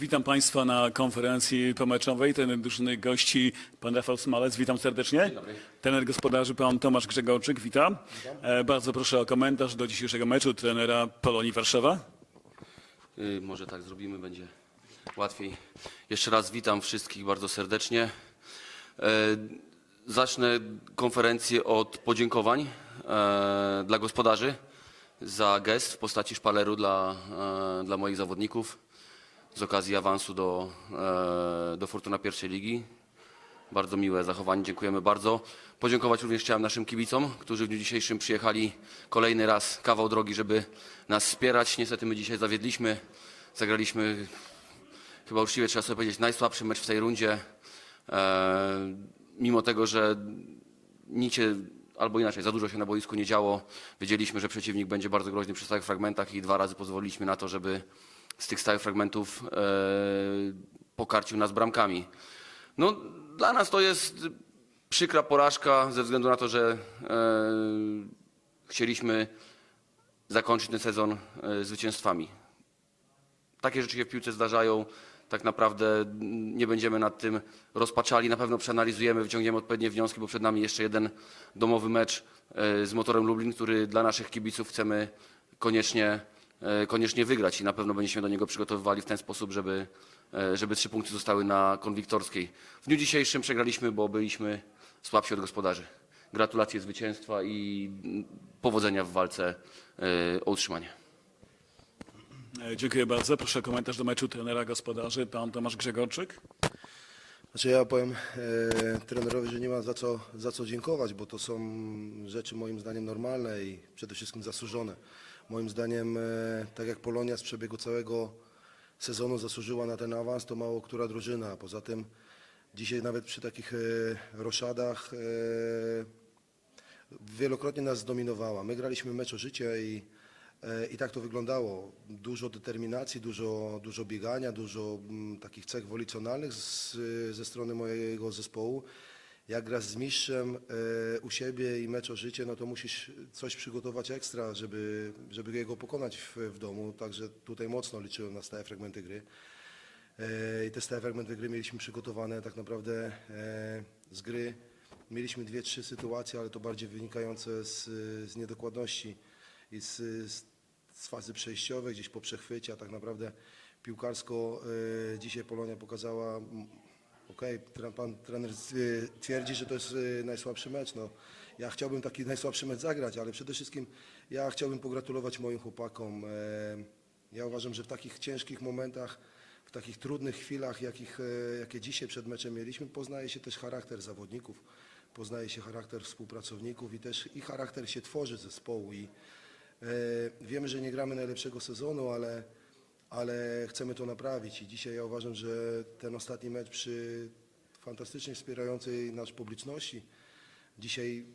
Witam Państwa na konferencji pomeczowej. Ten drużyny gości pan Rafał Smalec. Witam serdecznie. dobry. Trener gospodarzy pan Tomasz Grzegorczyk. Witam. E, bardzo proszę o komentarz do dzisiejszego meczu trenera Polonii Warszawa. Y, Może tak zrobimy, będzie łatwiej. Jeszcze raz witam wszystkich bardzo serdecznie. E, Zacznę konferencję od podziękowań e, dla gospodarzy za gest w postaci szpaleru dla, e, dla moich zawodników z okazji awansu do, e, do Fortuna pierwszej ligi. Bardzo miłe zachowanie, dziękujemy bardzo. Podziękować również chciałem naszym kibicom, którzy w dniu dzisiejszym przyjechali kolejny raz kawał drogi, żeby nas wspierać. Niestety my dzisiaj zawiedliśmy, zagraliśmy chyba uczciwie trzeba sobie powiedzieć najsłabszy mecz w tej rundzie. E, mimo tego, że nic się, albo inaczej, za dużo się na boisku nie działo, wiedzieliśmy, że przeciwnik będzie bardzo groźny przy stałych fragmentach i dwa razy pozwoliliśmy na to, żeby z tych stałych fragmentów e, pokarcił nas bramkami. No, dla nas to jest przykra porażka ze względu na to, że e, chcieliśmy zakończyć ten sezon e, zwycięstwami. Takie rzeczy się w piłce zdarzają. Tak naprawdę nie będziemy nad tym rozpaczali. Na pewno przeanalizujemy, wyciągniemy odpowiednie wnioski, bo przed nami jeszcze jeden domowy mecz z motorem Lublin, który dla naszych kibiców chcemy koniecznie, koniecznie wygrać i na pewno będziemy do niego przygotowywali w ten sposób, żeby, e, żeby trzy punkty zostały na konwiktorskiej. W dniu dzisiejszym przegraliśmy, bo byliśmy słabsi od gospodarzy. Gratulacje zwycięstwa i powodzenia w walce e, o utrzymanie. E, dziękuję bardzo. Proszę o komentarz do meczu trenera gospodarzy pan Tomasz Grzegorczyk. Znaczy ja powiem e, trenerowi, że nie ma za co, za co dziękować, bo to są rzeczy moim zdaniem normalne i przede wszystkim zasłużone. Moim zdaniem, e, tak jak Polonia z przebiegu całego sezonu zasłużyła na ten awans, to mało która drużyna. Poza tym dzisiaj nawet przy takich e, roszadach e, wielokrotnie nas zdominowała. My graliśmy mecz o życie i, i tak to wyglądało. Dużo determinacji, dużo, dużo biegania, dużo mm, takich cech wolicjonalnych z, ze strony mojego zespołu. Jak grasz z mistrzem e, u siebie i mecz o życie, no to musisz coś przygotować ekstra, żeby, żeby jego pokonać w, w domu. Także tutaj mocno liczyłem na stałe fragmenty gry. E, I te stałe fragmenty gry mieliśmy przygotowane tak naprawdę e, z gry. Mieliśmy dwie, trzy sytuacje, ale to bardziej wynikające z, z niedokładności i z, z, fazy przejściowej, gdzieś po przechwycie, a tak naprawdę piłkarsko dzisiaj Polonia pokazała, okej, tre- pan trener e, twierdzi, że to jest e, najsłabszy mecz, no ja chciałbym taki najsłabszy mecz zagrać, ale przede wszystkim ja chciałbym pogratulować moim chłopakom. E, Ja uważam, że w takich ciężkich momentach, w takich trudnych chwilach, jakich, e, jakie dzisiaj przed meczem mieliśmy, poznaje się też charakter zawodników, poznaje się charakter współpracowników i też i charakter się tworzy zespołu. I e, wiemy, że nie gramy najlepszego sezonu, ale, ale chcemy to naprawić. I dzisiaj ja uważam, że ten ostatni mecz przy fantastycznie wspierającej nas publiczności, dzisiaj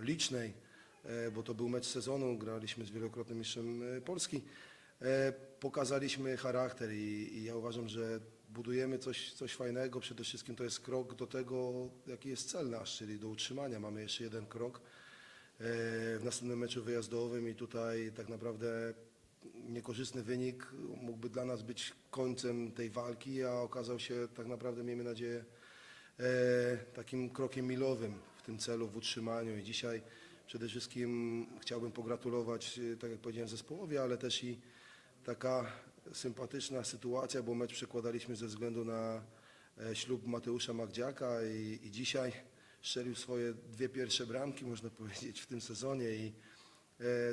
licznej, e, bo to był mecz sezonu, graliśmy z wielokrotnym mistrzem e, Polski. E, Pokazaliśmy charakter i, i ja uważam, że budujemy coś, coś fajnego. Przede wszystkim to jest krok do tego, jaki jest cel nasz, czyli do utrzymania. Mamy jeszcze jeden krok w następnym meczu wyjazdowym i tutaj tak naprawdę niekorzystny wynik mógłby dla nas być końcem tej walki, a okazał się tak naprawdę, miejmy nadzieję, e, takim krokiem milowym w tym celu, w utrzymaniu. I dzisiaj przede wszystkim chciałbym pogratulować, e, tak jak powiedziałem, zespołowi, ale też i taka sympatyczna sytuacja, bo mecz przekładaliśmy ze względu na e, ślub Mateusza Magdziaka i, i dzisiaj strzelił swoje dwie pierwsze bramki, można powiedzieć, w tym sezonie i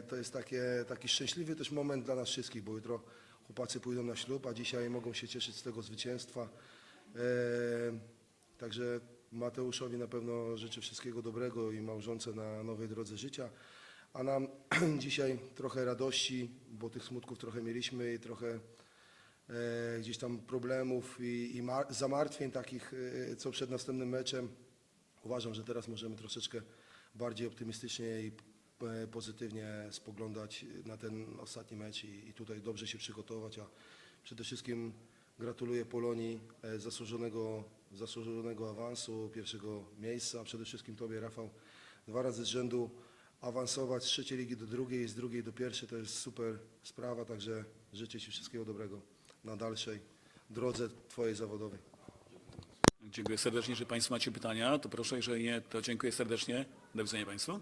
to jest takie, taki szczęśliwy też moment dla nas wszystkich, bo jutro chłopacy pójdą na ślub, a dzisiaj mogą się cieszyć z tego zwycięstwa. E, Także Mateuszowi na pewno życzę wszystkiego dobrego i małżonce na nowej drodze życia. A nam dzisiaj trochę radości, bo tych smutków trochę mieliśmy i trochę e, gdzieś tam problemów i, i mar- zamartwień takich, e, co przed następnym meczem. Uważam, że teraz możemy troszeczkę bardziej optymistycznie i e, pozytywnie spoglądać na ten ostatni mecz i, i tutaj dobrze się przygotować, a przede wszystkim gratuluję Polonii e, zasłużonego, zasłużonego awansu, pierwszego miejsca, przede wszystkim Tobie Rafał, dwa razy z rzędu awansować z trzeciej ligi do drugiej, z drugiej do pierwszej to jest super sprawa, także życzę Ci wszystkiego dobrego na dalszej drodze Twojej zawodowej. Dziękuję serdecznie. Jeżeli Państwo macie pytania, to proszę. Jeżeli nie, to dziękuję serdecznie. Do widzenia Państwu.